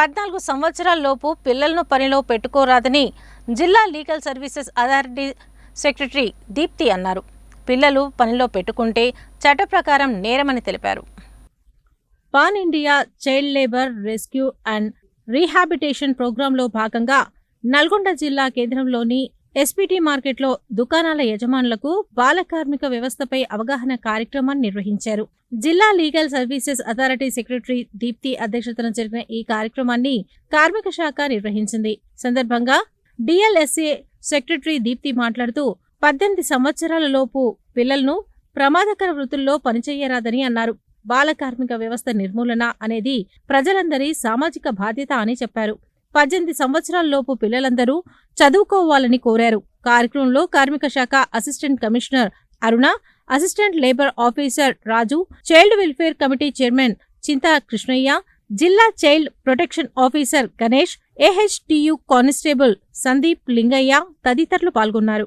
పద్నాలుగు సంవత్సరాలలోపు పిల్లలను పనిలో పెట్టుకోరాదని జిల్లా legal services authority secretary Deepti అన్నారు. పిల్లలు పనిలో పెట్టుకుంటే చట్ట ప్రకారం నేరమని తెలిపారు. Pan India child labour rescue and rehabilitation ప్రోగ్రాంలో భాగంగా నల్గొండ జిల్లా కేంద్రంలోని ఎస్పీటీ మార్కెట్లో దుకాణాల యజమానులకు బాల కార్మిక వ్యవస్థపై అవగాహన కార్యక్రమాన్ని నిర్వహించారు. జిల్లా legal services authority secretary Deepti అధ్యక్షతన జరిగిన ఈ కార్యక్రమాన్ని కార్మిక శాఖ నిర్వహించింది. సందర్భంగా డిఎల్ఎస్ఏ సెక్రటరీ దీప్తి మాట్లాడుతూ పద్దెనిమిది సంవత్సరాల లోపు పిల్లలను ప్రమాదకర వృత్తుల్లో పనిచేయరాదని అన్నారు. బాల కార్మిక వ్యవస్థ నిర్మూలన అనేది ప్రజలందరి సామాజిక బాధ్యత అని చెప్పారు. పద్దెనిమిది సంవత్సరాలలోపు పిల్లలందరూ చదువుకోవాలని కోరారు. కార్యక్రమంలో కార్మిక శాఖ assistant commissioner Aruna assistant labour officer Raju child welfare committee chairman Chinta Krishnaiah జిల్లా child protection officer Ganesh AHTU constable Sandeep Lingaiah తదితరులు పాల్గొన్నారు.